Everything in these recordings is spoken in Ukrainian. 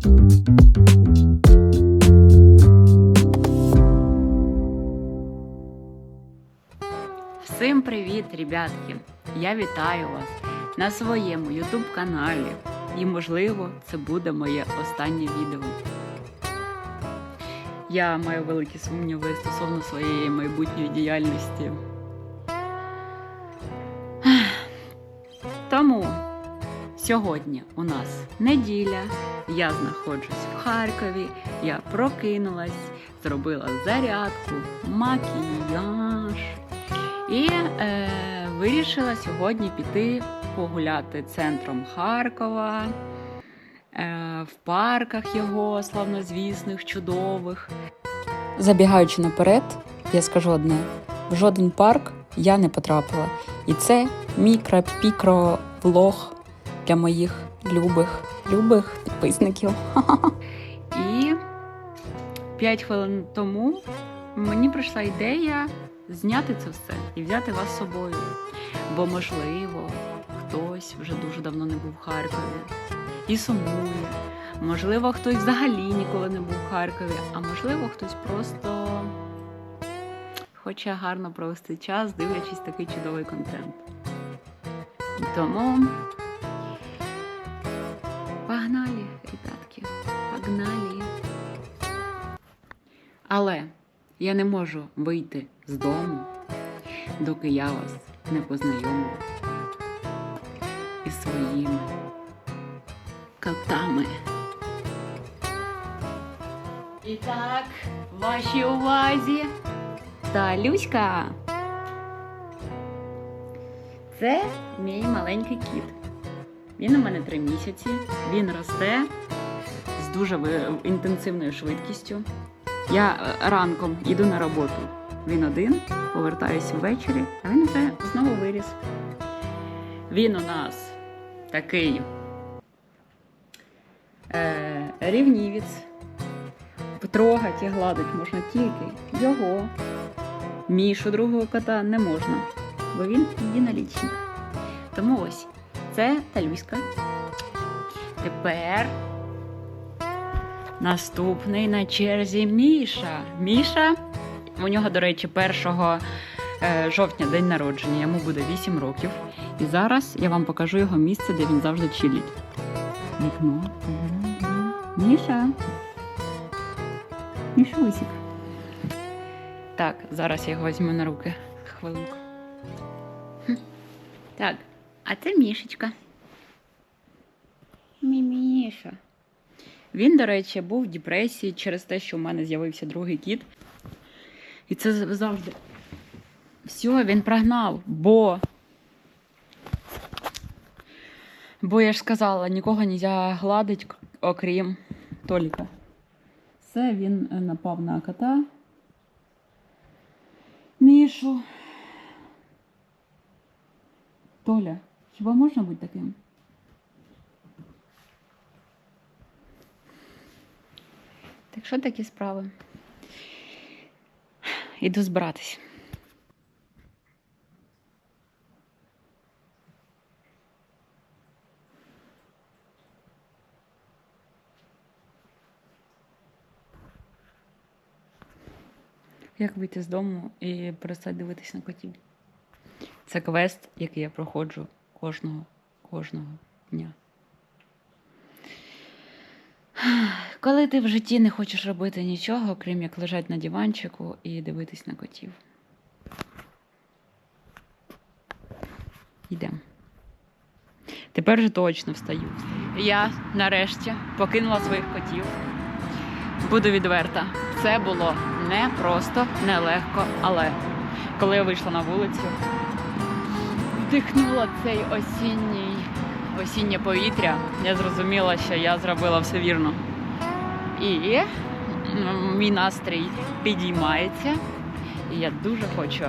Всім привіт, ребятки! Я вітаю вас на своєму YouTube каналі. І, можливо, це буде моє останнє відео. Я маю великі сумніви стосовно своєї майбутньої діяльності. Сьогодні у нас неділя. Я знаходжусь в Харкові. Я прокинулась, зробила зарядку, макіяж. І е, вирішила сьогодні піти погуляти центром Харкова, е, в парках його славнозвісних, чудових. Забігаючи наперед, я скажу одне: в жоден парк я не потрапила. І це мікро-пікро-влог для моїх любих, любих підписників. І 5 хвилин тому мені прийшла ідея зняти це все і взяти вас з собою. Бо, можливо, хтось вже дуже давно не був в Харкові і сумує. Можливо, хтось взагалі ніколи не був в Харкові, а можливо, хтось просто хоче гарно провести час, дивлячись такий чудовий контент. Тому погнали, ребятки, погнали. Але я не можу вийти з дому, доки я вас не познайомлю із своїми котами. І так, вашій увазі та Люська. Це мій маленький кіт. Він у мене три місяці. Він росте з дуже інтенсивною швидкістю. Я е, ранком йду на роботу. Він один, повертаюся ввечері, а він вже знову виріс. Він у нас такий е, рівнівець. Потрогати і гладить можна тільки його. Мішу другого кота не можна, бо він єдинолічник. Тому ось це Талюська. Тепер Наступний на черзі Міша. Міша, у нього, до речі, 1 е, жовтня день народження, йому буде 8 років. І зараз я вам покажу його місце, де він завжди чилить. Вікно. Міша. Мішусик. Так, зараз я його візьму на руки. Хвилинку. Так, а це Мішечка. Міміша. Він, до речі, був в депресії через те, що в мене з'явився другий кіт. І це завжди. Все, він прогнав, бо. Бо я ж сказала, нікого не можна гладити, окрім Толіка. Все, він е, напав на кота. Мішу. Толя, хіба можна бути таким? Так що такі справи? Іду збиратись. Як вийти з дому і перестати дивитись на котів? Це квест, який я проходжу кожного, кожного дня. Коли ти в житті не хочеш робити нічого, крім як лежати на диванчику і дивитись на котів. Йдемо. Тепер же точно встаю. Я нарешті покинула своїх котів. Буду відверта. Це було не просто, нелегко, але коли я вийшла на вулицю, вдихнула цей осінній, осіннє повітря, я зрозуміла, що я зробила все вірно. І мій настрій підіймається, і я дуже хочу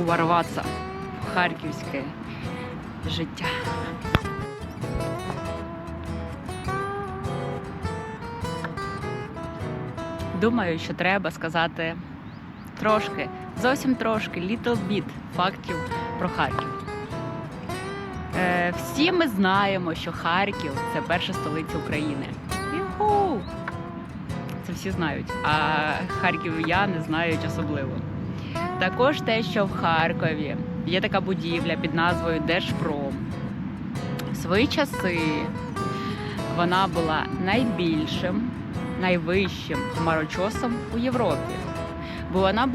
уварватися в харківське життя. Думаю, що треба сказати трошки, зовсім трошки, little bit фактів про Харків. Е, всі ми знаємо, що Харків це перша столиця України. Юху! Це всі знають, а харків'яни знають особливо. Також те, що в Харкові є така будівля під назвою Держпром. В свої часи вона була найбільшим, найвищим хмарочосом у Європі. Бо вона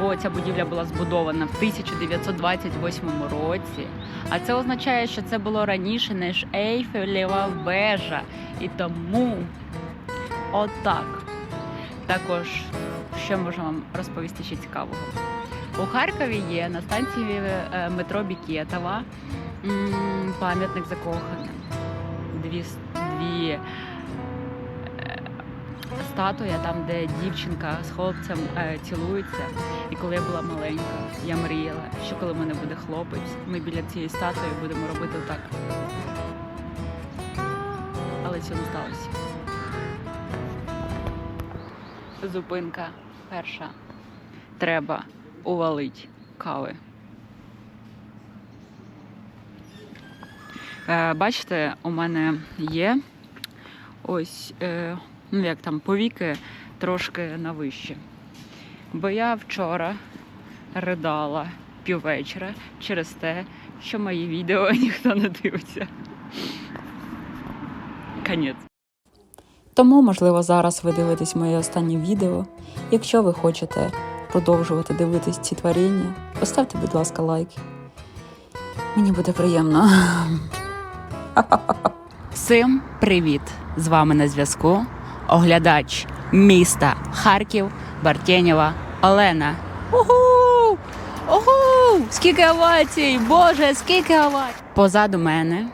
бо ця будівля була збудована в 1928 році. А це означає, що це було раніше, ніж Ейфелєва вежа. І тому отак. Також, що можу вам розповісти ще цікавого? У Харкові є на станції е, метро Бікетова пам'ятник закоханим. Дві, дві статуя, там, де дівчинка з хлопцем е, цілується. І коли я була маленька, я мріяла, що коли в мене буде хлопець, ми біля цієї статуї будемо робити так. Але цього не сталося. Зупинка перша. Треба увалить кави. Е, бачите, у мене є ось, е, ну як там, повіки трошки на вище. Бо я вчора ридала піввечора через те, що мої відео ніхто не дивиться. Конець. Тому, можливо, зараз ви дивитесь моє останнє відео. Якщо ви хочете продовжувати дивитись ці творіння, поставте, будь ласка, лайк. Мені буде приємно. Всім привіт! З вами на зв'язку оглядач міста Харків Бартєнєва Олена. Угу! Угу! Скільки овацій! Боже, скільки овацій! Позаду мене,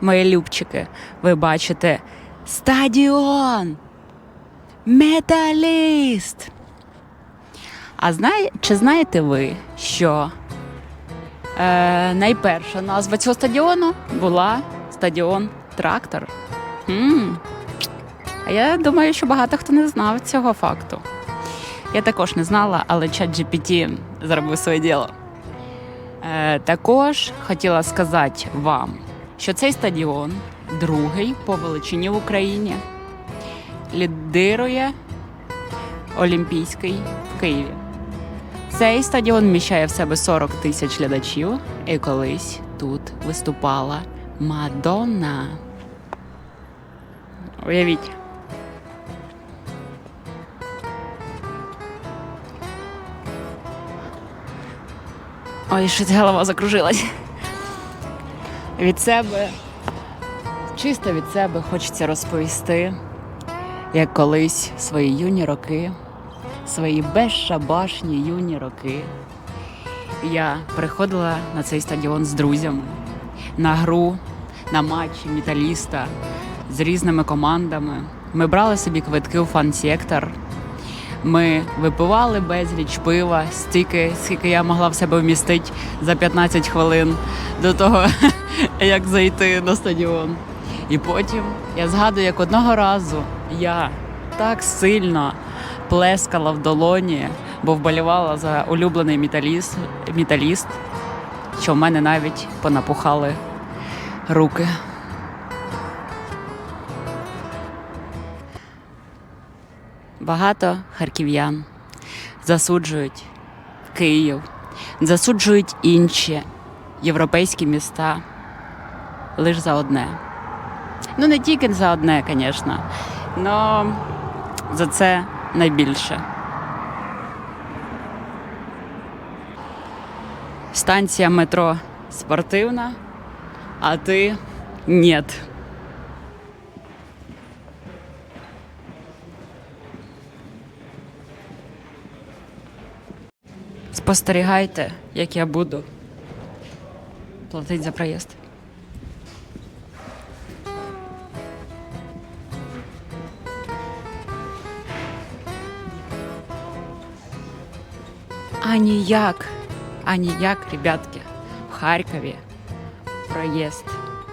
мої любчики, ви бачите стадіон! Металіст! А знає, чи знаєте ви, що е, найперша назва цього стадіону була стадіон Трактор. м А я думаю, що багато хто не знав цього факту. Я також не знала, але чат GPT зробив своє діло. Е, також хотіла сказати вам, що цей стадіон другий по величині в Україні лідирує Олімпійський в Києві. Цей стадіон вміщає в себе 40 тисяч глядачів, і колись тут виступала Мадонна. Уявіть. Ой, щось голова закружилась. Від себе, чисто від себе хочеться розповісти, як колись свої юні роки, свої безшабашні юні роки. Я приходила на цей стадіон з друзями на гру, на матчі металіста з різними командами. Ми брали собі квитки у фан-сектор. Ми випивали безліч пива, стільки, скільки я могла в себе вмістити за 15 хвилин до того, як зайти на стадіон. І потім я згадую, як одного разу я так сильно плескала в долоні, бо вболівала за улюблений металіст, металіст що в мене навіть понапухали руки. Багато харків'ян засуджують Київ, засуджують інші європейські міста лише за одне. Ну, не тільки за одне, звісно, але за це найбільше. Станція метро спортивна, а ти нет. Спостерігайте, як я буду платити за проїзд. А ніяк, а ніяк, ребятки, в Харкові проїзд,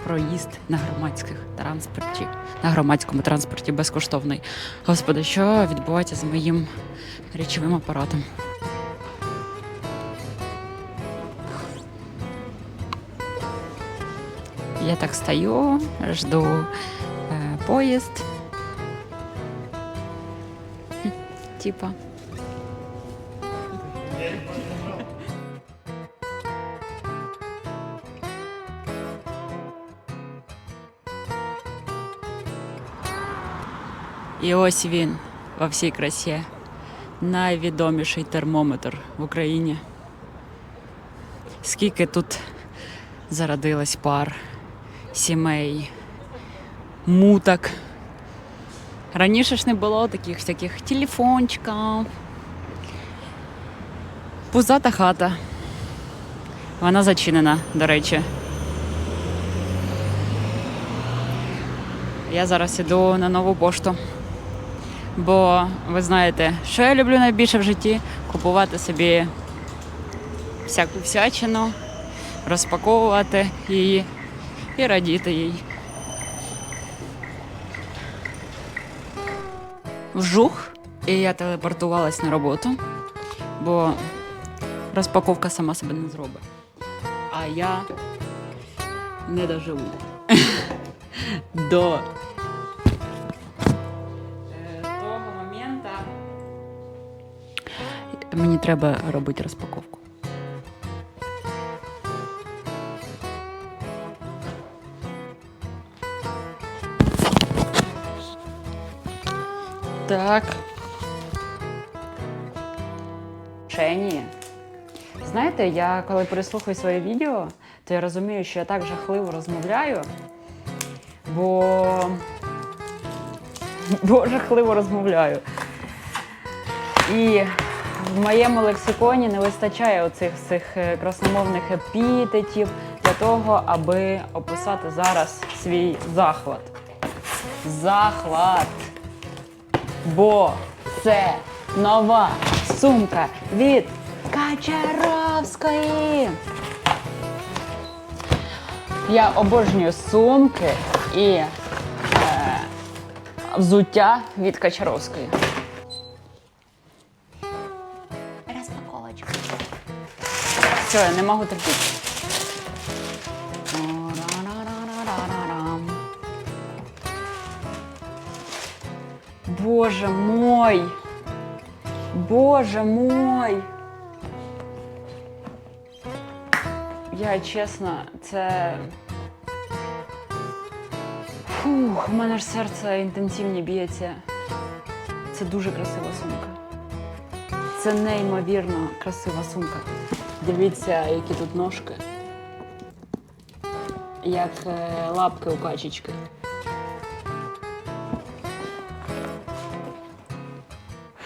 проїзд на громадських транспорті, на громадському транспорті безкоштовний. Господи, що відбувається з моїм речовим апаратом? Я так стою, жду е, поїзд. Типа. І ось він во всій красі. Найвідоміший термометр в Україні. Скільки тут зародилось пар, сімей, муток. Раніше ж не було таких всяких телефончиків. Пузата хата. Вона зачинена, до речі. Я зараз іду на нову пошту. Бо ви знаєте, що я люблю найбільше в житті купувати собі всяку всячину, розпаковувати її і радіти їй. Вжух, і я телепортувалась на роботу, бо розпаковка сама себе не зробить. А я не доживу до того моменту. Мені треба робити розпаковку. Так. Шені. Знаєте, я коли переслухаю своє відео, то я розумію, що я так жахливо розмовляю, бо, бо жахливо розмовляю. І в моєму лексиконі не вистачає оцих всіх е, красномовних епітетів для того, аби описати зараз свій захват. Захват! Бо це нова сумка від Качаровської. Я обожнюю сумки і е, взуття від Качаровської. Розпаковочка. Все, я не можу терпіти. Боже мой! Боже мой! Я чесно, це. Фух, у мене ж серце інтенсивні б'ється. Це дуже красива сумка. Це неймовірно красива сумка. Дивіться, які тут ножки. Як е, лапки у качечки.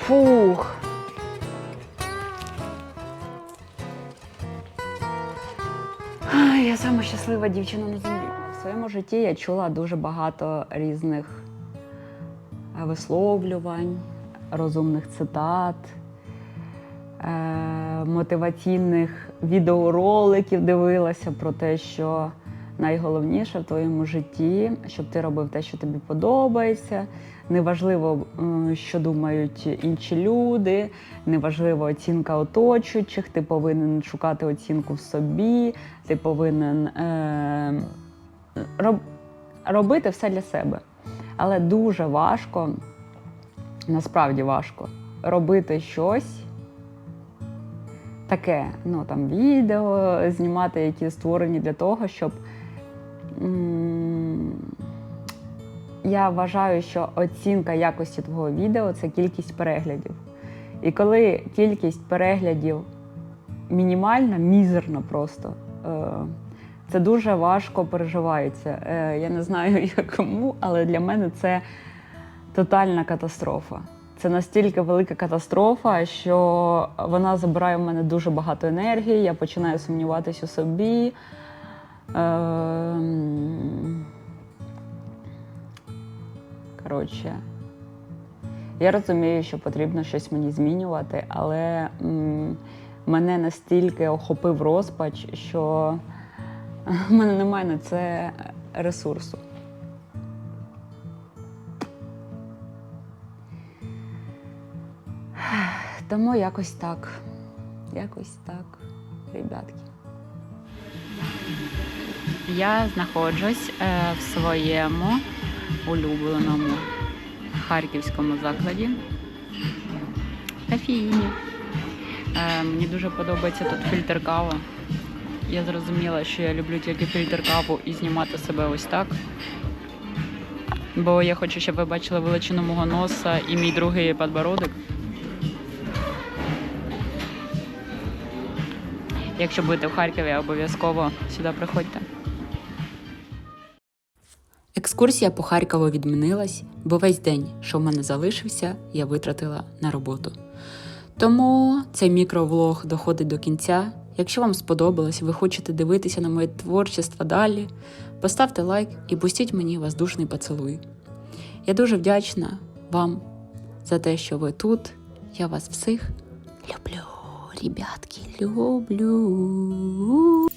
Фух. Я сама щаслива дівчина на землі. В своєму житті я чула дуже багато різних е, висловлювань, розумних цитат, е, мотиваційних відеороликів дивилася про те, що найголовніше в твоєму житті, щоб ти робив те, що тобі подобається. Неважливо, що думають інші люди, неважливо оцінка оточуючих, ти повинен шукати оцінку в собі, ти повинен е, роб, робити все для себе. Але дуже важко, насправді важко, робити щось таке, ну там відео знімати, які створені для того, щоб. Я вважаю, що оцінка якості твого відео це кількість переглядів. І коли кількість переглядів мінімальна, мізерна просто, е, це дуже важко переживається. Е, Я не знаю кому, але для мене це тотальна катастрофа. Це настільки велика катастрофа, що вона забирає в мене дуже багато енергії, я починаю сумніватися у собі. Ем, Коротше, я розумію, що потрібно щось мені змінювати, але мене настільки охопив розпач, що в мене немає на це ресурсу. Тому якось так. Якось так, ребятки. Я знаходжусь е, в своєму улюбленому харківському закладі кофеїні. Е, Мені дуже подобається тут фільтр кава. Я зрозуміла, що я люблю тільки фільтр каву і знімати себе ось так. Бо я хочу, щоб ви бачили величину мого носа і мій другий подбородок. Якщо будете в Харкові, обов'язково сюди приходьте. Екскурсія по Харкову відмінилась, бо весь день, що в мене залишився, я витратила на роботу. Тому цей мікровлог доходить до кінця. Якщо вам сподобалось, ви хочете дивитися на моє творчество далі, поставте лайк і пустіть мені воздушний поцілуй. Я дуже вдячна вам за те, що ви тут. Я вас всіх люблю, ребятки, люблю.